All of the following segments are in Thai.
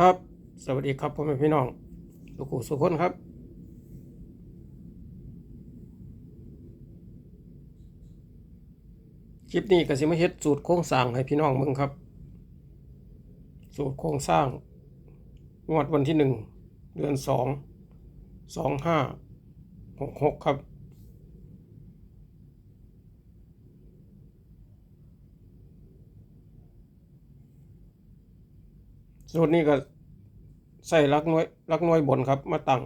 ครับ สวัสดีครับพ่อแม่พี่น้องทุกผู้สุขคนครับ คลิปนี้ก็สิมาเฮ็ดสูตรโครงสร้างให้พี่น้องเบิ่งครับ สูตรโครงสร้าง งวดวันที่หนึ่งเดือนสองสองห้าหกหกครับ สูตรนี้ก็ใส่ลักน่วยลักน่วยบนครับ มาตั้ง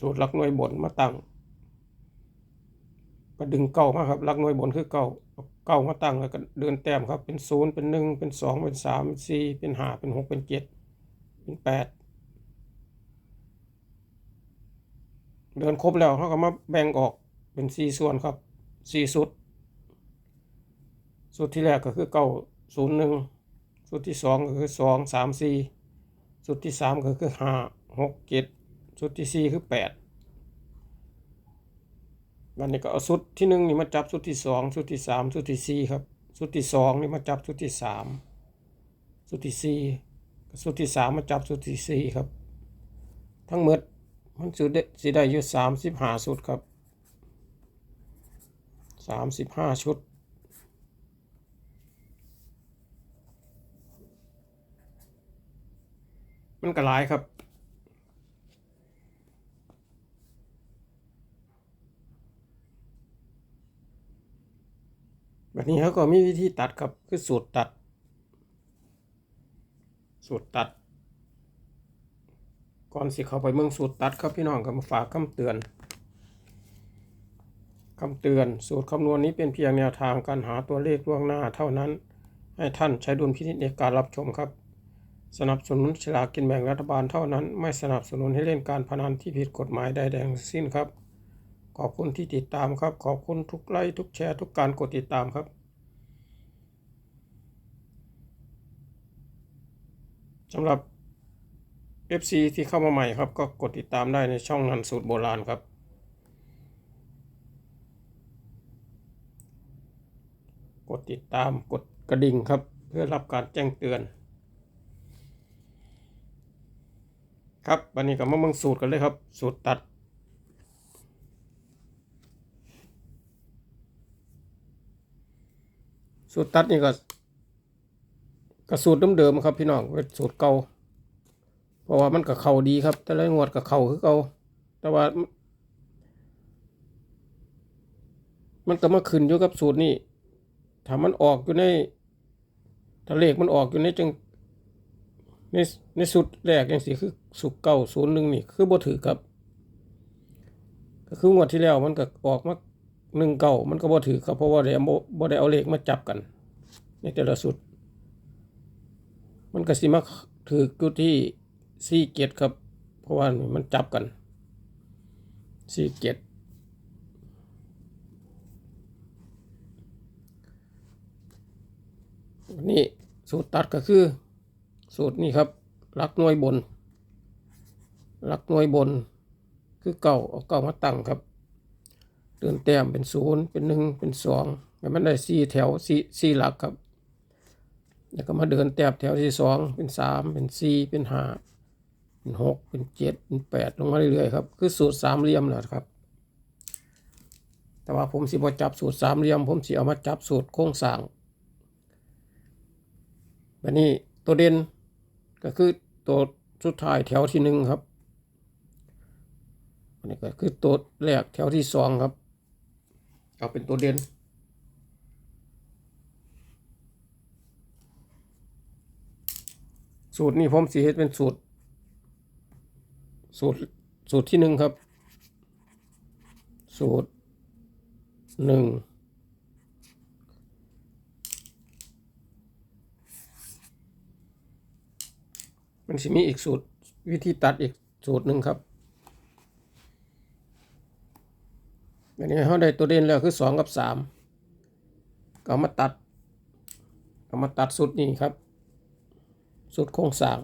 สูตรลักน่วยบนมาตั้งก็ดึงเก้ามาครับลักน่วยบนคือเก้าเอาเก้ามาตั้งแล้วก็เดินแต้มครับ เป็นศูนย์เป็นหนึ่งเป็นสองเป็นสามเป็นสี่เป็นห้าเป็นหกเป็นเจ็ดเป็นแปดเดินครบแล้วเขาก็มาแบ่งออกเป็นสี่ส่วนครับสี่สุด สุดที่แรกก็คือเก้าศูนย์หนึ่ง สุดที่สองก็คือสองสามสี่สุดที่สามก็คือห้าหกเจ็ดสุดที่สี่คือแปดวันนี้ก็เอาสุดที่หนึ่งนี่มาจับสุดที่สองสุดที่สามสุดที่สี่ครับสุดที่สองนี่มาจับสุดที่สามสุดที่สี่สุดที่สามมาจับสุดที่สี่ครับ ทั้งหมดมันสุดสิได้อยู่สามสิบห้าสุดครับสามสิบห้าชุด มันก็หลายครับ แบบนี้เขาก็มีวิธีตัดครับ คือสูตรตัด สูตรตัด ก่อนสิเข้าไปเมืองสูตรตัดครับพี่น้องก็มาฝากคำเตือนคำเตือนสูตรคำนวณนี้เป็นเพียงแนวทางการหาตัวเลขล่วงหน้าเท่านั้น ให้ท่านใช้ดุลพินิจในการรับชมครับ สนับสนุนฉลากกินแบ่งรัฐบาลเท่านั้น ไม่สนับสนุนให้เล่นการพนันที่ผิดกฎหมายใดๆทั้งสิ้นครับ ขอบคุณที่ติดตามครับ ขอบคุณทุกไลค์ทุกแชร์ทุกการกดติดตามครับสำหรับ FC ที่เข้ามาใหม่ครับ ก็กดติดตามได้ในช่องนันสูตรโบราณครับ กดติดตามกดกระดิ่งครับ เพื่อรับการแจ้งเตือน ครับวันนี้ก็มาเมืองสูตรกันเลยครับ สูตรตัด สูตรตัดนี่ก็ก็สูตรเดิมๆครับพี่น้องเป็นสูตรเก่าเพราะว่ามันก็เข่าดีครับ แต่ละงวดก็เข่าคือเก่าแต่ว่า มันก็มาขึ้นอยู่กับสูตรนี้ถ้ามันออกอยู่ในถ้าเลขมันออกอยู่ในจัง ในในสุดแรกอย่างสิคือสุกเก้าศูนย์หนึ่งนี่คือบ่ถือครับก็คืองวดที่แล้วมันก็ออกมาหนึ่งเก้ามันก็บ่ถือครับเพราะว่าได้บ่บ่ได้เอาเลขมาจับกัน ในแต่ละสุด มันก็สิมาถืออยู่ที่สี่เจ็ดครับ เพราะว่ามันจับกันสี่เจ็ดนี่สูตรตัดก็คือ สูตรนี้ครับลักหน่วยบนลักหน่วยบน คือเก่าเอาเก่ามาตั้งครับ เดินแต้มเป็นศูนย์เป็นหนึ่งเป็นสองแล้วมันได้สี่แถวสี่สี่หลักครับ แล้วก็มาเดินแต้มแถวที่สองเป็นสามเป็นสี่เป็นห้าเป็นหกเป็นเจ็ดเป็นแปดลงมาเรื่อยๆครับ คือสูตรสามเหลี่ยมแหละครับ แต่ว่าผมสิบ่จับสูตรสามเหลี่ยม ผมสิเอามาจับสูตรโครงสร้างแบบนี้ตัวเด่น ก็คือตัวสุดท้ายแถวที่หนึ่งครับอันนี้ก็คือตัวแรกแถวที่สองครับ เอาเป็นตัวเด่นสูตรนี้ผมสีเฮ็ดเป็นสูตร สูตรสูตรที่หนึ่งครับ สูตรหนึ่ง มันสิมีอีกสูตรวิธีตัดอีกสูตรหนึ่งครับอันนี้เขาได้ตัวเด่นแล้วคือสองกับสามก็มาตัดเอามาตัดสูตรนี้ครับสูตรโครงสร้าง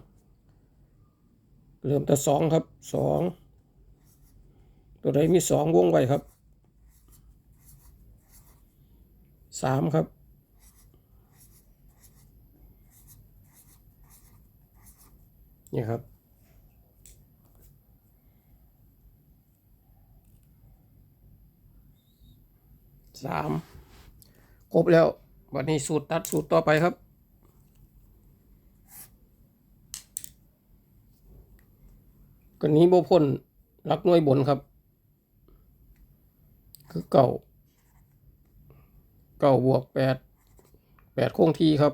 เริ่มแต่สองครับสองตัวใดมีสองวงไว้ครับสามครับ นี่ครับ สามครบแล้ววันนี้สูตรตัดสูตรต่อไปครับกันนี้โบพ่นรักน่วยบนครับ คือเก่า เก่าบวกแปดแปดคงที่ครับ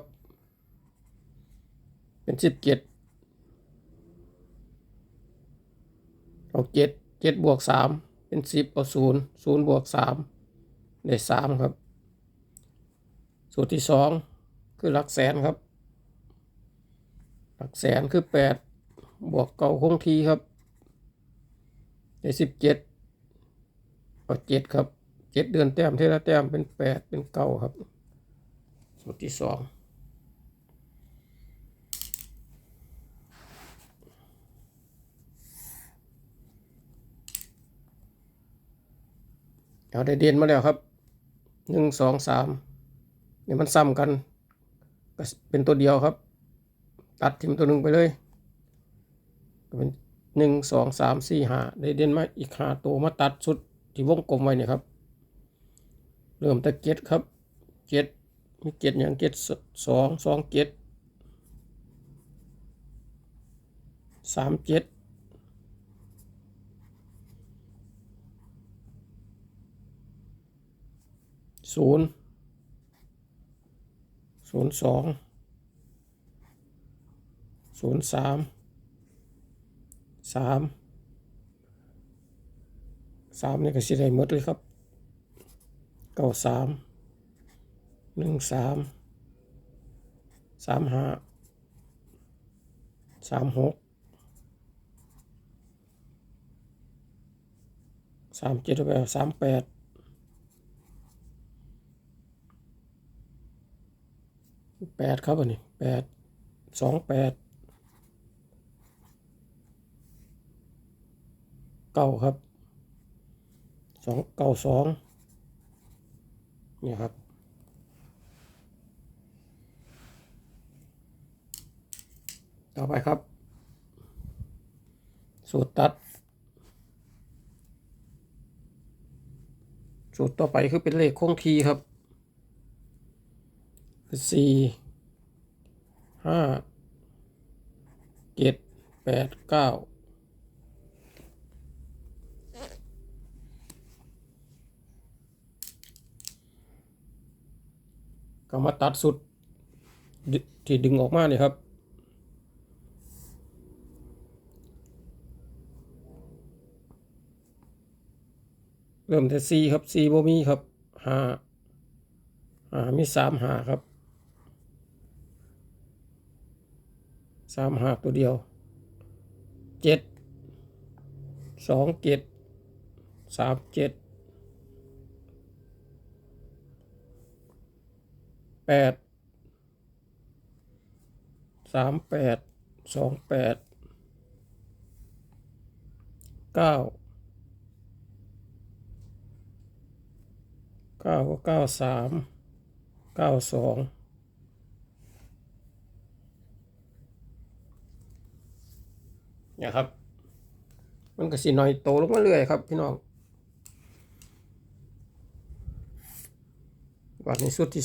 เป็นสิบเจ็ด เอาเจ็ดเจ็ดบวกสามเป็นสิบเอาศูนย์ศูนย์บวกสามได้สามครับ สูตรที่สองคือหลักแสนครับ หลักแสนคือแปดบวกเก่าคงทีครับได้สิบเจ็ดเอาเจ็ดครับเจ็ดเดือนแต้มเทละแต้มเป็นแปดเป็นเก้าครับ สูตรที่สอง เอาได้เด่นมาแล้วครับหนึ่งสองสามเนี่ยมันซ้ำกันก็เป็นตัวเดียวครับ ตัดทิมตัวหนึ่งไปเลยก็เป็นหนึ่งสองสามสี่ห้าได้เด่นมาอีกห้าตัวมาตัดชุดที่วงกลมไว้เนี่ยครับ เริ่มต่เจ็ดครับเจ็ดมีเจ็ดอย่างเจ็ดสองสองเจ็ดสามเจ็ด ศูนย์ศูนย์สองศูนย์สามสามสามนี่ก็สิได้หมดเลยครับเก้าสามหนึ่งสามสามห้าสามหกสามเจ็ดไปสามแปด แปดครับอันนี้แปดสองแปดเก้าครับสองเก้าสองนี่ครับต่อไปครับ สูตรตัด สูตรต่อไปคือเป็นเลขคงทีครับ สี่ห้าเจ็ดแปดเก้าก็มาตัดสุดที่ดึงออกมาเนี่ยครับ เริ่มแต่สี่ครับสี่โบมีครับห้าห้ามีสามห้าครับามห้าตัวเดียวเจ็ดสองเจ็ดสามเจ็ดแปดสามแปดสองแปดเก้าเก้าก็เก้าสามเก้าสอง เนี่ยครับ มันก็สิหน่อยโตลงมาเรื่อยครับ พี่น้องวันนี้สุดที่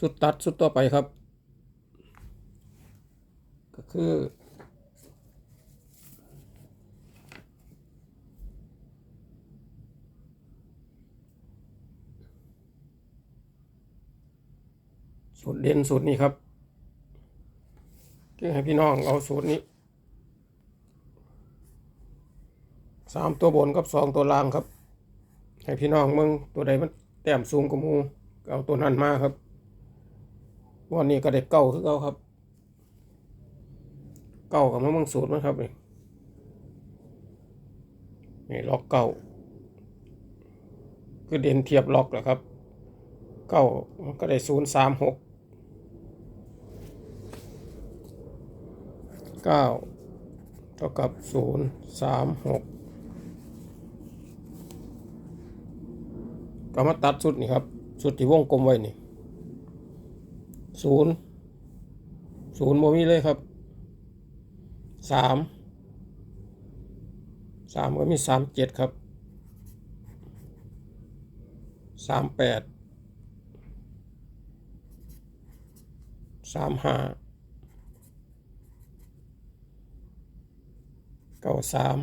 สุดตัดสุดต่อไปครับ ก็คือสูตรเด่นสูตรนี้ครับ ก็ให้พี่น้องเอาสูตรนี้สามตัวบนกับสองตัวล่างครับ ให้พี่น้องมึงตัวใดมันแต้มสูงกว่ามูเอาตัวนั้นมาครับวันนี้ก็ได้เก้าคือเก้าครับ เก้ากับมะม่วงสูตรมั้งครับนี่นี่ล็อกเก้าคือเด่นเทียบล็อกแหละครับ เก้าก็ได้ศูนย์สามหก เก้าเท่ากับศูนย์สามหกก็มาตัดสุดนี่ครับ สุดที่วงกลมไว้นี่ศูนย์ศูนย์โมมีเลยครับสามสามก็มีสามเจ็ดครับสามแปดสามห้า ก้าสาม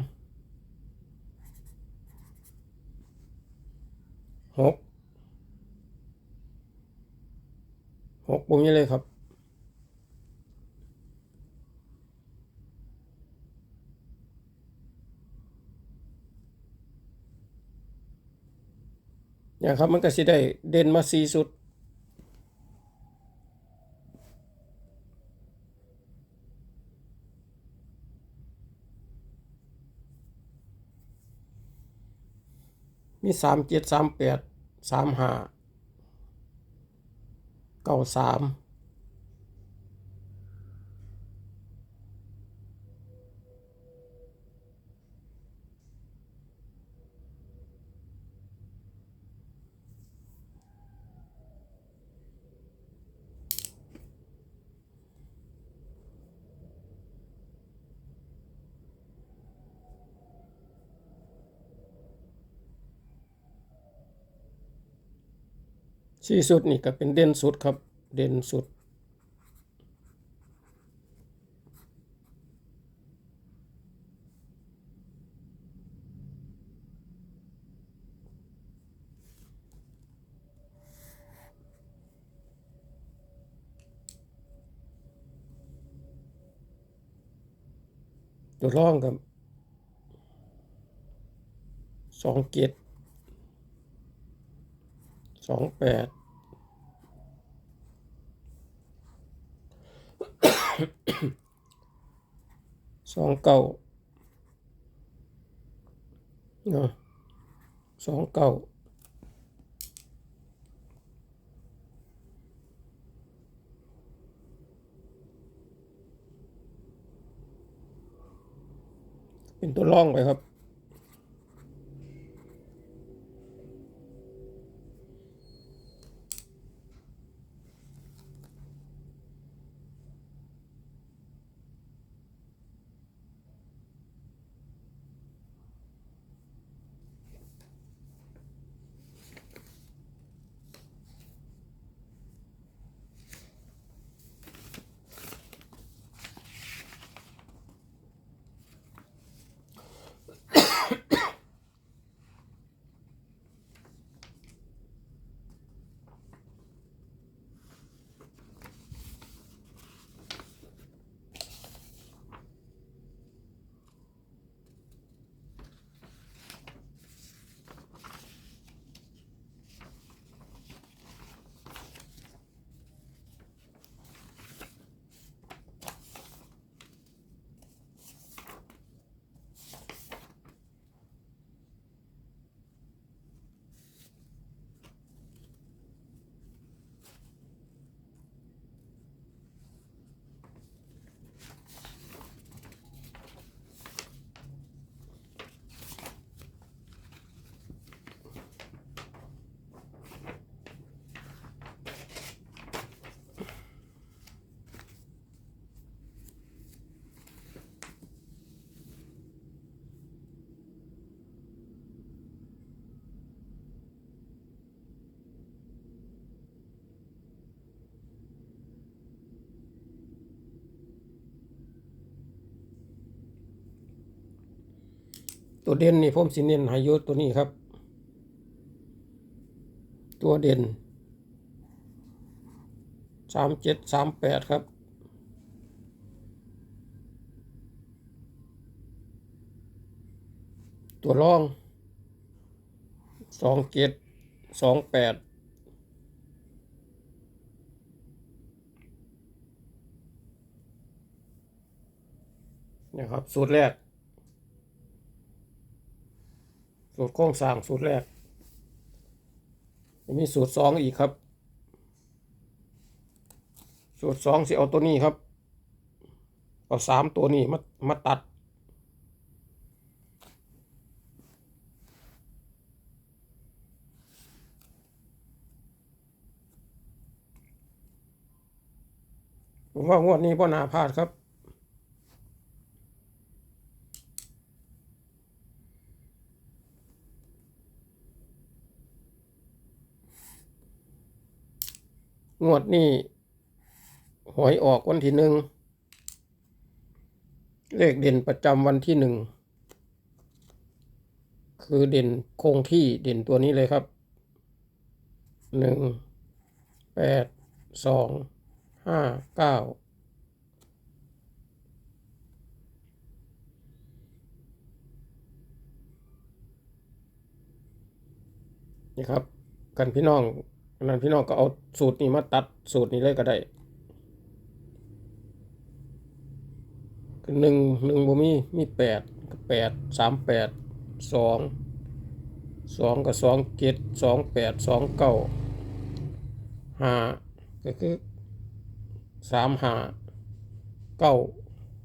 หกหกปุ่มนี้เลยครับเนี่ยครับมันก็สิได้เด่นมาสี่สุด มีสามเจ็ดสามแปดสามห้าเก้าสาม สี่สุดนี่ก็เป็นเด่นสุดครับ เด่นสุด ตัวร่องกับสองเจ็ด สองแปดสองเก้าเนาะสองเก้าเป็นตัวร่องไปครับ ตัวเด่นนี่ผมสิเน้นให้อยตัวนี้ครับ ตัวเด่นสามเจ็ดสามแปดครับ ตัวรองสองเจ็ดสองแปดนะครับสูตรแรก สูตรโครงสร้างสูตรแรกมีสูตรสองอีกครับ สูตรสองสิเอาตัวนี้ครับ เอาสามตัวนี้มามาตัด ผมว่างวดนี้พ่อนาพลาดครับ งวดนี้หวยออกวันที่หนึ่ง เลขเด่นประจำวันที่หนึ่ง คือเด่นคงที่เด่นตัวนี้เลยครับ หนึ่ง แปด สอง ห้า เก้า นี่ครับ กันพี่น้อง นนั้นพี่น้องก็เอาสูตรนี้มาตัดสูตรนี้เลยก็ได้คือหนึ่งหนึ่งบ่มีมีแปดกับแปดสามแปดสองสองกับสองเจ็ดสองแปดสองเก้าห้าก็คือสามห้าเก้า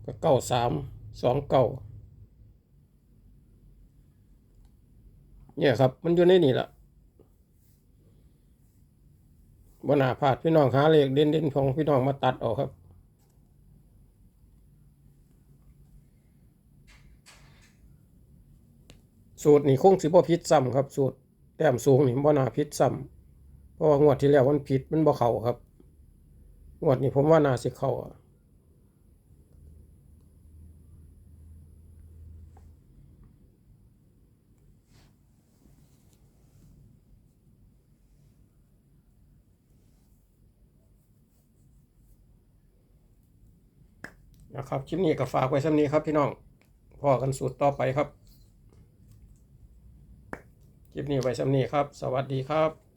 ก็เก้าสามสองเก้าเนี่ยครับ มันอยู่ในนี่แหละ บนาพาดพี่น้องหาเลขเด่นเด่นๆของพี่น้องมาตัดออกครับ สูตรนี่คงสิบ่พิษซ้ำครับ สูตรแต้มสูงนี่บ่นาพิษซ้ำเพราะว่างวดที่แล้วมันพิษมันบ่เข่าครับ งวดนี้ผมว่านาสิเข่า นะครับคลิปนี้ก็ฝากไว้ซ้ำนี้ครับพี่น้องพอกันสูตรต่อไปครับคลิปนี้ไว้ซ้ำนี้ครับ สวัสดีครับ